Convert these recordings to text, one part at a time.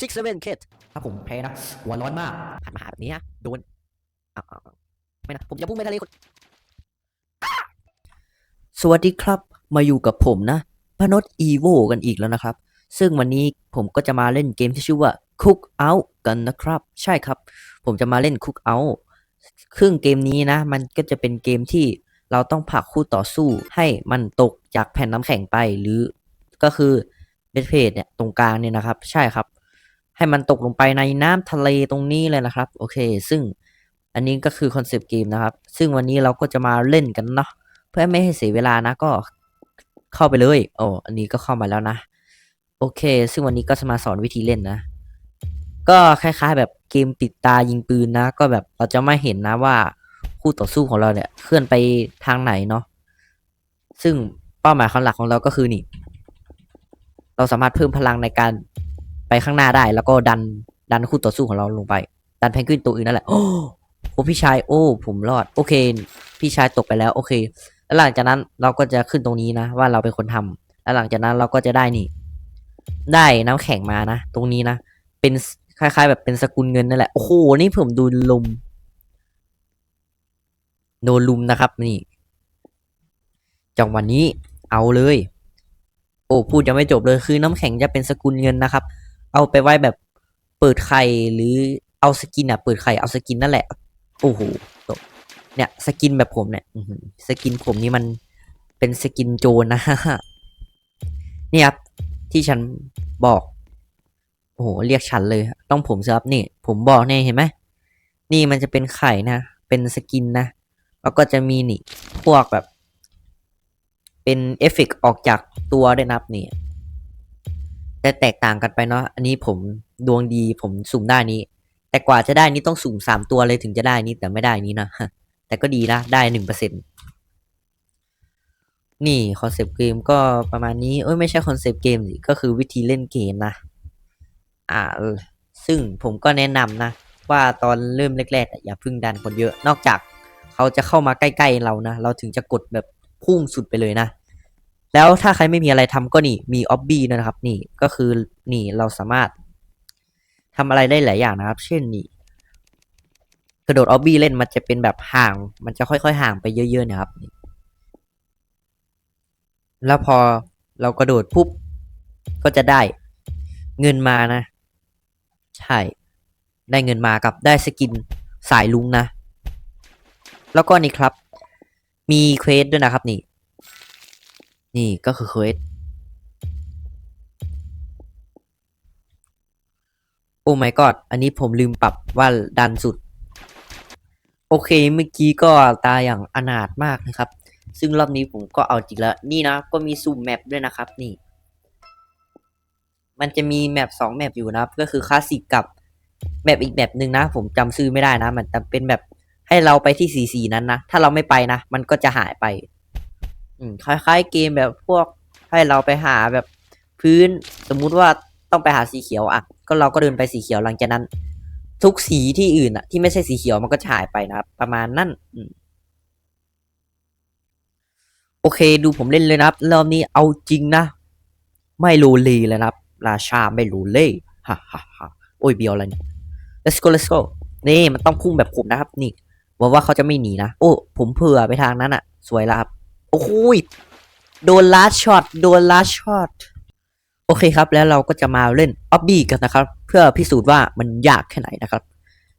six seven kit ถ้าผมแพ้นะหัวร้อนมากหันมาหาแบบนี้ฮะโดนอ้าวอ้าวอ้าวไม่นะผมจะพุ่งไปทะเลคนอ้าสวัสดีครับ มาอยู่กับผมนะพนศอีโวกันอีกแล้วนะครับ ซึ่งวันนี้ผมก็จะมาเล่นเกมที่ชื่อว่า Cook Out กันนะครับ ใช่ครับ ผมจะมาเล่น Cook Out ครึ่งเกมนี้นะ มันก็จะเป็นเกมที่เราต้องผลักคู่ต่อสู้ให้มันตกจากแผ่นน้ำแข็งไปหรือก็คือเบสเพจเนี่ยตรงกลางเนี่ยนะครับ ใช่ครับ ให้มันตกลงไปในน้ำทะเลตรงนี้เลยนะครับ โอเค ซึ่งอันนี้ก็คือคอนเซปต์เกมนะครับ ซึ่งวันนี้เราก็จะมาเล่นกันเนาะเพื่อไม่ให้เสียเวลานะก็เข้าไปเลยโอ้อันนี้ก็เข้ามาแล้วนะ โอเค ซึ่งวันนี้ก็จะมาสอนวิธีเล่นนะ ก็คล้ายๆ แบบเกมปิดตายิงปืนนะ ก็แบบเราจะไม่เห็นนะว่าคู่ต่อสู้ของเราเนี่ยเคลื่อนไปทางไหนเนาะซึ่งเป้าหมายของหลักของเราก็คือนี่ เราสามารถเพิ่มพลังในการ ไปข้างหน้าได้ แล้วก็ดันดันคู่ต่อสู้ของเราลงไป ดันเพนกวินตัวอื่นนั่นแหละ โอ้โหพี่ชายโอ้ผมรอด โอเค พี่ชายตกไปแล้ว โอเค แล้วหลังจากนั้นเราก็จะขึ้นตรงนี้นะ ว่าเราเป็นคนทำแล้วหลังจากนั้นเราก็จะได้นี่ ได้น้ำแข็งมานะ ตรงนี้นะ เป็นคล้ายๆ แบบเป็นสกุลเงินนั่นแหละ โอ้โห นี่ผมดูลุมโนลุมนะครับ นี่จังวะนี้เอาเลย โอ้พูดยังไม่จบเลยคือน้ำแข็งจะเป็นสกุลเงินนะครับ เอาไปไว้แบบเปิดไข่หรือเอาสกินอะเปิดไข่เอาสกินนั่นแหละ โอ้โหเนี่ยสกินแบบผมเนี่ยสกินผมนี่มันเป็นสกินโจรนะนี่ครับที่ฉันบอก โอ้โหเรียกฉันเลย ต้องผมสิครับนี่ ผมบอกเนี่ยเห็นไหมนี่มันจะเป็นไข่นะ เป็นสกินนะแล้วก็จะมีนี่พวกแบบ เป็นเอฟเฟกออกจากตัวได้นับนี่ แต่แตกต่างกันไปเนาะอันนี้ผมดวงดีผมสุ่มได้นี้ แต่กว่าจะได้นี่ต้องสุ่มสามตัวเลยถึงจะได้นี้แต่ไม่ได้นี้นะแต่ก็ดีนะได้หนึ่งเปอร์เซ็นต์นี่คอนเซปต์เกมก็ประมาณนี้เอ้ยไม่ใช่คอนเซปต์เกมสิก็คือวิธีเล่นเกมนะ อ่า ซึ่งผมก็แนะนำนะ ว่าตอนเริ่มแรกๆอย่าพึ่งดันคนเยอะ นอกจากเขาจะเข้ามาใกล้ๆเรานะ เราถึงจะกดแบบพุ่งสุดไปเลยนะ แล้วถ้าใครไม่มีอะไรทำก็นี่มีออบบี้นะครับ นี่ก็คือนี่เราสามารถทำอะไรได้หลายอย่างนะครับ เช่นนี่กระโดดออบบี้เล่นมันจะเป็นแบบห่าง มันจะค่อยๆห่างไปเยอะๆนะครับ แล้วพอเรากระโดดปุ๊บก็จะได้เงินมานะ ใช่ ได้เงินมากับได้สกินสายลุงนะ แล้วก็นี่ครับ มีเควสด้วยนะครับนี่ นี่ก็คือเควสโอ้ my god อันนี้ผมลืมปรับว่าดันสุด โอเคเมื่อกี้ก็ตาอย่างอนาถมากนะครับ ซึ่งรอบนี้ผมก็เอาจริงแล้ว นี่นะ ก็มีซูมแมปด้วยนะครับ นี่ มันจะมีแมปสองแมปอยู่นะครับ ก็คือคลาสสิกกับแมปอีกแมปหนึ่งนะ ผมจำชื่อไม่ได้นะ มันจะเป็นแบบให้เราไปที่สีสีนั้นนะ ถ้าเราไม่ไปนะ มันก็จะหายไป อืมคล้ายๆเกมแบบพวกให้เราไปหาแบบพื้นสมมุติว่าต้องไปหาสีเขียวอะ ก็เราก็เดินไปสีเขียวหลังจากนั้น ทุกสีที่อื่นอะ ที่ไม่ใช่สีเขียวมันก็จะหายไปนะครับ ประมาณนั้นอืมโอเคดูผมเล่นเลยนะครับรอบนี้เอาจริงนะ ไม่โลเลเลยนะครับ ราชาไม่โลเลฮ่าฮ่าฮ่าโอ้ยเบียวอะไรเนี่ย let's go let's go นี่มันต้องพุ่งแบบผมนะครับ นี่หวังว่าเขาจะไม่หนีนะ โอ้ ผมเผื่อไปทางนั้นอะ สวยแล้วครับ โอ้ยโดนลัดช็อตโดนลัดช็อตโอเคครับ แล้วเราก็จะมาเล่นออบบี้กันนะครับ เพื่อพิสูจน์ว่ามันยากแค่ไหนนะครับ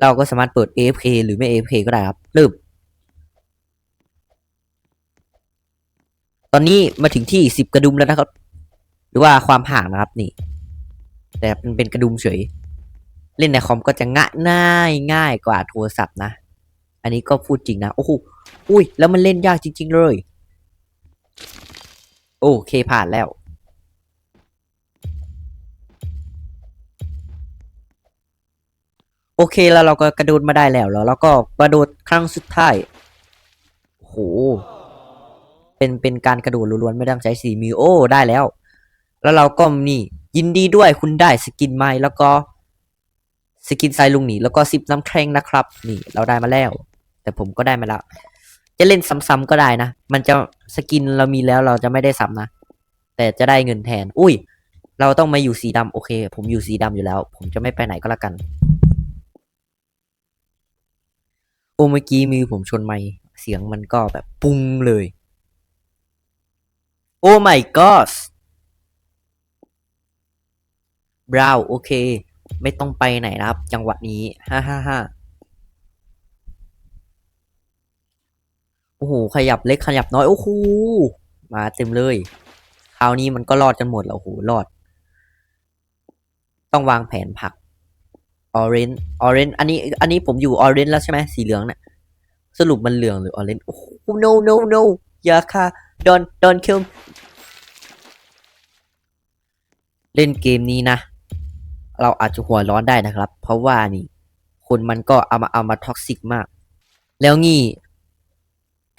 เราก็สามารถเปิด AFK หรือไม่ AFK ก็ได้ครับเริ่มตอนนี้มาถึงที่สิบกระดุมแล้วนะครับ หรือว่าความห่างนะครับนี่ แต่มันเป็นกระดุมเฉย เล่นในคอมก็จะง่ายง่ายง่ายกว่าโทรศัพท์นะ อันนี้ก็พูดจริงนะ โอ้โหอุ้ย แล้วมันเล่นยากจริง ๆ เลย โอเคผ่านแล้ว โอเคแล้วเราก็กระโดดมาได้แล้วแล้วเราก็กระโดดครั้งสุดท้ายโหเป็นเป็นการกระโดดล้วนๆไม่ต้องใช้สีมือโอ้ได้แล้ว แล้วเราก็นี่ ยินดีด้วยคุณได้สกินใหม่แล้วก็สกินไซลุงนี่แล้วก็ซิปน้ำแข็งนะครับ นี่เราได้มาแล้ว แต่ผมก็ได้มาแล้ว จะเล่นซ้ำๆก็ได้นะ มันจะสกินเรามีแล้วเราจะไม่ได้ซ้ำนะ แต่จะได้เงินแทน อุ้ย เราต้องมาอยู่สีดำโอเค ผมอยู่สีดำอยู่แล้ว ผมจะไม่ไปไหนก็แล้วกัน โอ้เมื่อกี้มือผมชนไมค์เสียงมันก็แบบปุ้งเลย โอ้ my god บราวโอเค ไม่ต้องไปไหนนะครับ จังหวะนี้ ฮ่าฮ่าฮ่า โอ้โหขยับเล็กขยับน้อยโอ้โหมาเต็มเลยคราวนี้มันก็รอดกันหมดแล้วโอ้โหรอด ต้องวางแผนผักออเรนออเรนอันนี้ อันนี้ผมอยู่ออเรนแล้วใช่ไหมสีเหลืองเนี่ยสรุปมันเหลืองหรือออเรนโอ้โห no no no อย่าค่ะ don't don't kill เล่นเกมนี้นะ เราอาจจะหัวร้อนได้นะครับ เพราะว่านี่ คนมันก็เอามาเอามาท็อกซิกมาก แล้วงี้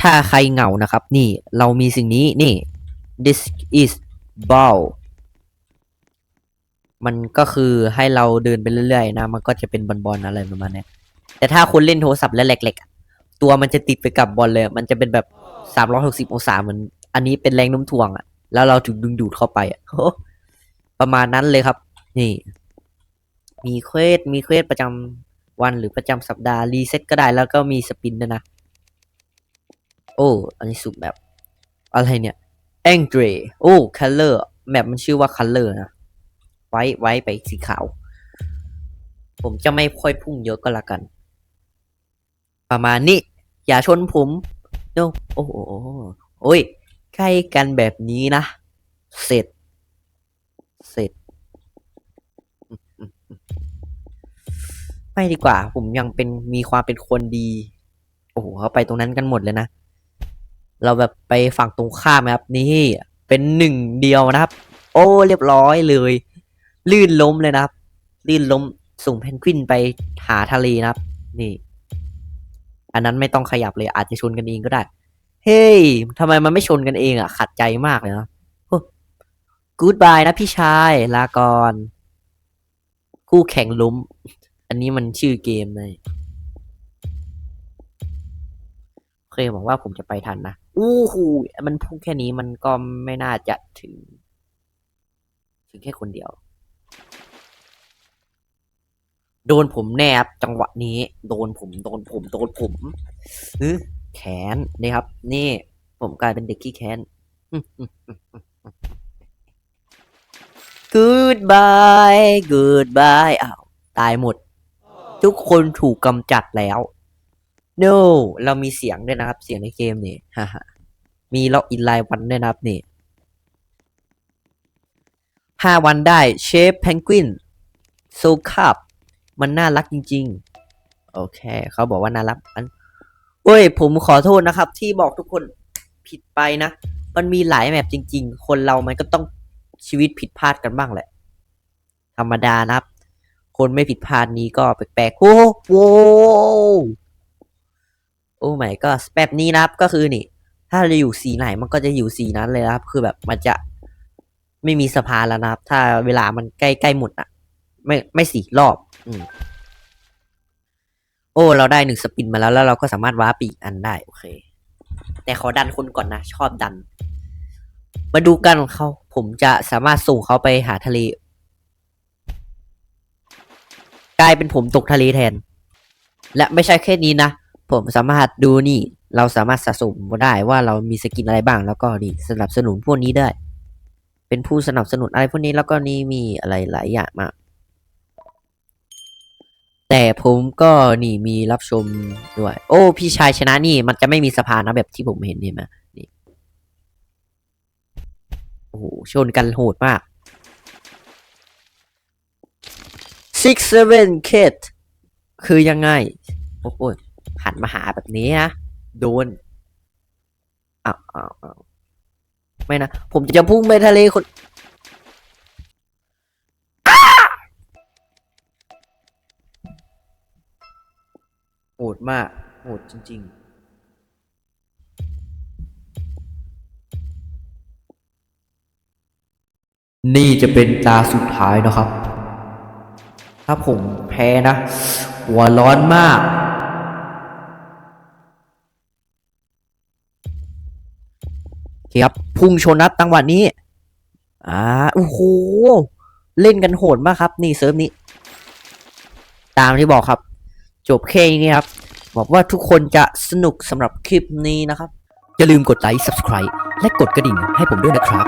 ถ้าใครเหงานะครับ นี่เรามีสิ่งนี้นี่ this is ball มันก็คือให้เราเดินไปเรื่อยๆนะ มันก็จะเป็นบอลๆอะไรประมาณนี้แต่ถ้าคนเล่นโทรศัพท์และแหลกๆ ตัวมันจะติดไปกับบอลเลย มันจะเป็นแบบสามร้อยหกสิบองศาเหมือน อันนี้เป็นแรงโน้มถ่วงอะแล้วเราถูกดึงดูดเข้าไปอะประมาณนั้นเลยครับ นี่ มีเควสมีเควสประจำวันหรือประจำสัปดาห์รีเซ็ตก็ได้แล้วก็มีสปินด้วยนะ โอ้อันนี้สุดแบบอะไรเนี่ย a n g r y โอ้ color แมปมันชื่อว่า color นะ ไว้ไว้ไปสีขาว ผมจะไม่ค่อยพุ่งเยอะก็แล้วกัน ประมาณนี้ อย่าชนผมโนโอ้โหโอ้ยใกล้กันแบบนี้นะ เสร็จ เสร็จ ไม่ดีกว่า ผมยังเป็นมีความเป็นคนดี โอ้โหเขาไปตรงนั้นกันหมดเลยนะ เราแบบไปฝั่งตรงข้ามครับนี่เป็นหนึ่งเดียวนะครับ โอ้เรียบร้อยเลย ลื่นล้มเลยนะครับ ลื่นล้มส่งเพนกวินไปหาทะเลนะครับ นี่ อันนั้นไม่ต้องขยับเลยอาจจะชนกันเองก็ได้ เฮ้ยทำไมมันไม่ชนกันเองอะขัดใจมากเลยนะกูดบายนะพี่ชายลาก่อน คู่แข่งล้ม อันนี้มันชื่อเกมเลย เคหวังว่าผมจะไปทันนะ อู้หูมันพุ่งแค่นี้มันก็ไม่น่าจะถึง ถึงแค่คนเดียว โดนผมแนบจังหวะนี้ โดนผม โดนผม โดนผมอื้อแขนนี่ครับ นี่ ผมกลายเป็นเด็กขี้แค้น Goodbye Goodbye อ้าว ตายหมด ทุกคนถูกกำจัดแล้ว No เรามีเสียงด้วยนะครับ เสียงในเกมนี่ฮ่าฮ่ามีล็อกอินไลน์วันด้วยนะครับนี่ห้าวันได้เชฟเพนกวินโซคับมันน่ารักจริง ๆ โอเค เขาบอกว่าน่ารักอันเฮ้ย ผมขอโทษนะครับ ที่บอกทุกคนผิดไปนะ มันมีหลายแมปจริง ๆ คนเรามันก็ต้องชีวิตผิดพลาดกันบ้างแหละ ธรรมดานะครับ คนไม่ผิดพลาดนี้ก็แปลกๆโอ้โห โอ้ไม่ก็แบบนี้นะครับก็คือนี่ ถ้าเราอยู่สีไหนมันก็จะอยู่สีนั้นเลยครับ คือแบบมันจะไม่มีสะพานแล้วนะครับ ถ้าเวลามันใกล้ๆหมดอะ ไม่ไม่สี่รอบ อืมโอ้ เราได้หนึ่งสปินมาแล้วแล้วเราก็สามารถว้าปีกอันได้โอเค แต่ขอดันคนก่อนนะชอบดัน มาดูกันของเขา ผมจะสามารถส่งเขาไปหาทะเล กลายเป็นผมตกทะเลแทน และไม่ใช่แค่นี้นะ ผมสามารถดูนี่ เราสามารถสะสมได้ว่าเรามีสกินอะไรบ้าง แล้วก็นี่สนับสนุนพวกนี้ได้ เป็นผู้สนับสนุนอะไรพวกนี้แล้วก็นี่มีอะไรหลายอย่างมาก แต่ผมก็นี่มีรับชมด้วย โอ้พี่ชายชนะนี่ มันจะไม่มีสะพานนะแบบที่ผมเห็นเห็นไหมนี่โอ้โหชนกันโหดมาก six seven kid คือยังไง โอ้โห หันมาหาแบบนี้นะโดนอ้าวอ้าวอ้าวไม่นะ ผมจะพุ่งไปทะเลคนโหดมากโหดจริง ๆนี่จะเป็นตาสุดท้ายนะครับ ถ้าผมแพ้นะ หัวร้อนมาก ครับพุ่งชนนัดตังหวะนี้ อ่าโอ้โหเล่นกันโหดมากครับ นี่เซิร์ฟนี้ ตามที่บอกครับ จบแค่นี้ครับบอกว่าทุกคนจะสนุกสำหรับคลิปนี้นะครับ อย่าลืมกดไลค์ subscribe และกดกระดิ่งให้ผมด้วยนะครับ